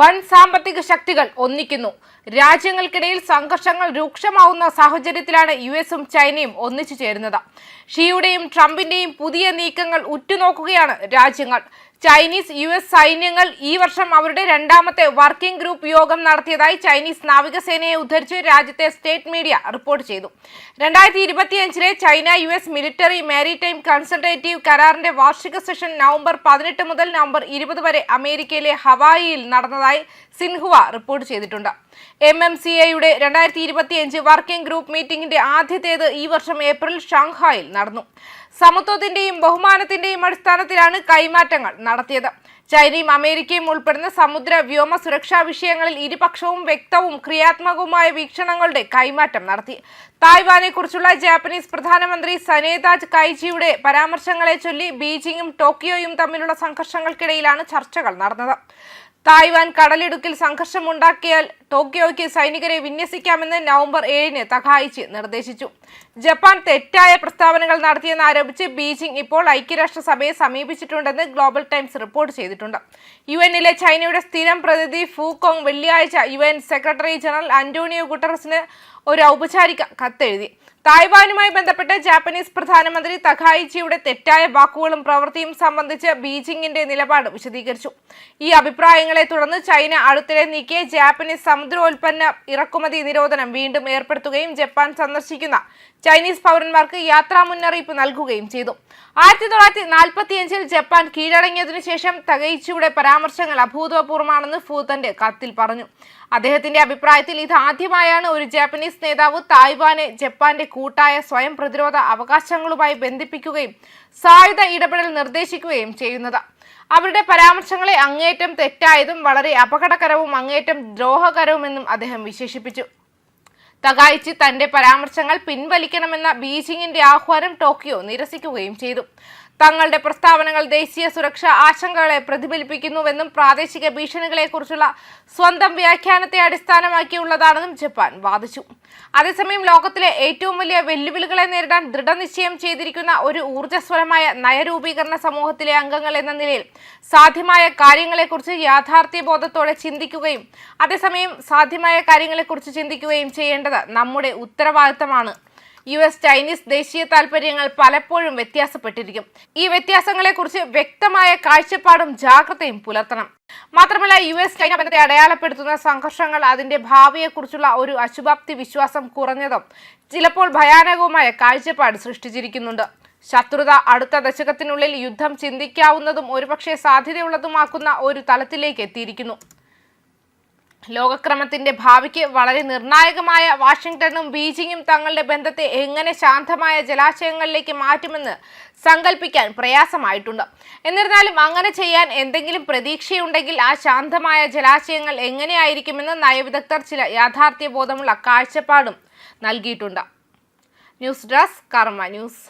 വൻ സാമ്പത്തിക ശക്തികൾ ഒന്നിക്കുന്നു. രാജ്യങ്ങൾക്കിടയിൽ സംഘർഷങ്ങൾ രൂക്ഷമാവുന്ന സാഹചര്യത്തിലാണ് യു എസും ചൈനയും ഒന്നിച്ചു ചേരുന്നത്. ഷിയുടെയും ട്രംപിന്റെയും പുതിയ നീക്കങ്ങൾ ഉറ്റുനോക്കുകയാണ് രാജ്യങ്ങൾ. ചൈനീസ് യു എസ് സൈന്യങ്ങൾ ഈ വർഷം അവരുടെ രണ്ടാമത്തെ വർക്കിംഗ് ഗ്രൂപ്പ് യോഗം നടത്തിയതായി ചൈനീസ് നാവികസേനയെ ഉദ്ധരിച്ച് രാജ്യത്തെ സ്റ്റേറ്റ് മീഡിയ റിപ്പോർട്ട് ചെയ്തു. രണ്ടായിരത്തി ഇരുപത്തിയഞ്ചിലെ China U S military maritime consultative കരാറിന്റെ വാർഷിക സെഷൻ നവംബർ പതിനെട്ട് മുതൽ നവംബർ ഇരുപത് വരെ അമേരിക്കയിലെ ഹവായിയിൽ നടന്നതായി സിൻഹുവ റിപ്പോർട്ട് ചെയ്തിട്ടുണ്ട്. എം എം സി എയുടെ രണ്ടായിരത്തി ഇരുപത്തിയഞ്ച് വർക്കിംഗ് ഗ്രൂപ്പ് മീറ്റിംഗിന്റെ ആദ്യത്തേത് ഈ വർഷം ഏപ്രിൽ ഷാങ്ഹായിൽ നടന്നു. സമത്വത്തിന്റെയും ബഹുമാനത്തിന്റെയും അടിസ്ഥാനത്തിലാണ് കൈമാറ്റങ്ങൾ നടത്തിയത്. ചൈനയും അമേരിക്കയും ഉൾപ്പെടുന്ന സമുദ്ര വ്യോമ സുരക്ഷാ വിഷയങ്ങളിൽ ഇരുപക്ഷവും വ്യക്തവും ക്രിയാത്മകവുമായ വീക്ഷണങ്ങളുടെ കൈമാറ്റം നടത്തി. തായ്വാനെ കുറിച്ചുള്ള ജാപ്പനീസ് പ്രധാനമന്ത്രി സനേതാജ് കൈജിയുടെ പരാമർശങ്ങളെ ചൊല്ലി ബീജിംഗും ടോക്കിയോയും തമ്മിലുള്ള സംഘർഷങ്ങൾക്കിടയിലാണ് ചർച്ചകൾ നടന്നത്. തായ്വാൻ കടലിടുക്കിൽ സംഘർഷമുണ്ടാക്കിയാൽ ടോക്കിയോയ്ക്ക് സൈനികരെ വിന്യസിക്കാമെന്ന് നവംബർ ഏഴിന് തഖായിച്ച് നിർദ്ദേശിച്ചു. ജപ്പാൻ തെറ്റായ പ്രസ്താവനകൾ നടത്തിയെന്ന് ആരോപിച്ച് ബീജിംഗ് ഇപ്പോൾ ഐക്യരാഷ്ട്രസഭയെ സമീപിച്ചിട്ടുണ്ടെന്ന് ഗ്ലോബൽ ടൈംസ് റിപ്പോർട്ട് ചെയ്തിട്ടുണ്ട്. യു എന്നിലെ ചൈനയുടെ സ്ഥിരം പ്രതിനിധി ഫൂകോങ് വെള്ളിയാഴ്ച യു സെക്രട്ടറി ജനറൽ അന്റോണിയോ ഗുട്ടറസിന് ഒരു ഔപചാരിക കത്തെഴുതി. തായ്വാനുമായി ബന്ധപ്പെട്ട് ജാപ്പനീസ് പ്രധാനമന്ത്രി തഖായിച്ചിയുടെ തെറ്റായ വാക്കുകളും പ്രവൃത്തിയും സംബന്ധിച്ച് ബീജിംഗിന്റെ നിലപാട് വിശദീകരിച്ചു. ഈ അഭിപ്രായങ്ങളെ തുടർന്ന് ചൈന അടുത്തിടെ നീക്കിയ ജാപ്പനീസ് സമുദ്രോൽപ്പന്ന ഇറക്കുമതി നിരോധനം വീണ്ടും ഏർപ്പെടുത്തുകയും ജപ്പാൻ സന്ദർശിക്കുന്ന ചൈനീസ് പൗരന്മാർക്ക് യാത്രാ മുന്നറിയിപ്പ് നൽകുകയും ചെയ്തു. ആയിരത്തി തൊള്ളായിരത്തി നാൽപ്പത്തിയഞ്ചിൽ ജപ്പാൻ കീഴടങ്ങിയതിനു ശേഷം തകയിച്ചിയുടെ പരാമർശങ്ങൾ അഭൂതപൂർവമാണെന്ന് ഫൂതന്റെ കത്തിൽ പറഞ്ഞു. അദ്ദേഹത്തിന്റെ അഭിപ്രായത്തിൽ ഇത് ആദ്യമായാണ് ഒരു ജാപ്പനീസ് നേതാവ് തായ്വാനെ ജപ്പാന്റെ കൂട്ടായ സ്വയം പ്രതിരോധ അവകാശങ്ങളുമായി ബന്ധിപ്പിക്കുകയും സായുധ ഇടപെടൽ നിർദ്ദേശിക്കുകയും ചെയ്യുന്നത്. അവരുടെ പരാമർശങ്ങളെ അങ്ങേറ്റം തെറ്റായതും വളരെ അപകടകരവും അങ്ങേറ്റം ദ്രോഹകരവുമെന്നും അദ്ദേഹം വിശേഷിപ്പിച്ചു. തകായിച്ച് തന്റെ പരാമർശങ്ങൾ പിൻവലിക്കണമെന്ന ബീജിംഗിന്റെ ആഹ്വാനം ടോക്കിയോ നിരസിക്കുകയും ചെയ്തു. തങ്ങളുടെ പ്രസ്താവനകൾ ദേശീയ സുരക്ഷാ ആശങ്കകളെ പ്രതിഫലിപ്പിക്കുന്നുവെന്നും പ്രാദേശിക ഭീഷണികളെക്കുറിച്ചുള്ള സ്വന്തം വ്യാഖ്യാനത്തെ അടിസ്ഥാനമാക്കിയുള്ളതാണെന്നും ജപ്പാൻ വാദിച്ചു. അതേസമയം ലോകത്തിലെ ഏറ്റവും വലിയ വെല്ലുവിളികളെ നേരിടാൻ ദൃഢനിശ്ചയം ചെയ്തിരിക്കുന്ന ഒരു ഊർജസ്വലമായ നയരൂപീകരണ സമൂഹത്തിലെ അംഗങ്ങൾ എന്ന നിലയിൽ സാധ്യമായ കാര്യങ്ങളെക്കുറിച്ച് യാഥാർത്ഥ്യബോധത്തോടെ ചിന്തിക്കുകയും അതേസമയം സാധ്യമായ കാര്യങ്ങളെക്കുറിച്ച് ചിന്തിക്കുകയും ചെയ്യേണ്ടത് നമ്മുടെ ഉത്തരവാദിത്തമാണ്. യു എസ് ചൈനീസ് ദേശീയ താൽപര്യങ്ങൾ പലപ്പോഴും വ്യത്യാസപ്പെട്ടിരിക്കും. ഈ വ്യത്യാസങ്ങളെക്കുറിച്ച് വ്യക്തമായ കാഴ്ചപ്പാടും ജാഗ്രതയും പുലർത്തണം. മാത്രമല്ല യു എസ് ചൈന ബന്ധത്തെ അടയാളപ്പെടുത്തുന്ന സംഘർഷങ്ങൾ അതിന്റെ ഭാവിയെക്കുറിച്ചുള്ള ഒരു അശുഭാപ്തി വിശ്വാസം കുറഞ്ഞതും ചിലപ്പോൾ ഭയാനകവുമായ കാഴ്ചപ്പാട് സൃഷ്ടിച്ചിരിക്കുന്നുണ്ട്. ശത്രുത അടുത്ത ദശകത്തിനുള്ളിൽ യുദ്ധം ചിന്തിക്കാവുന്നതും ഒരുപക്ഷെ സാധ്യതയുള്ളതുമാക്കുന്ന ഒരു തലത്തിലേക്ക് എത്തിയിരിക്കുന്നു. ലോകക്രമത്തിന്റെ ഭാവിക്ക് വളരെ നിർണായകമായ വാഷിംഗ്ടണും ബീജിംഗും തങ്ങളുടെ ബന്ധത്തെ എങ്ങനെ ശാന്തമായ ജലാശയങ്ങളിലേക്ക് മാറ്റുമെന്ന് സങ്കല്പിക്കാൻ പ്രയാസമായിട്ടുണ്ട്. എന്നിരുന്നാലും അങ്ങനെ ചെയ്യാൻ എന്തെങ്കിലും പ്രതീക്ഷയുണ്ടെങ്കിൽ ആ ശാന്തമായ ജലാശയങ്ങൾ എങ്ങനെയായിരിക്കുമെന്ന് നയവിദഗ്ധർ ചില യാഥാർത്ഥ്യബോധമുള്ള കാഴ്ചപ്പാടും നൽകിയിട്ടുണ്ട്. News desk Karma news.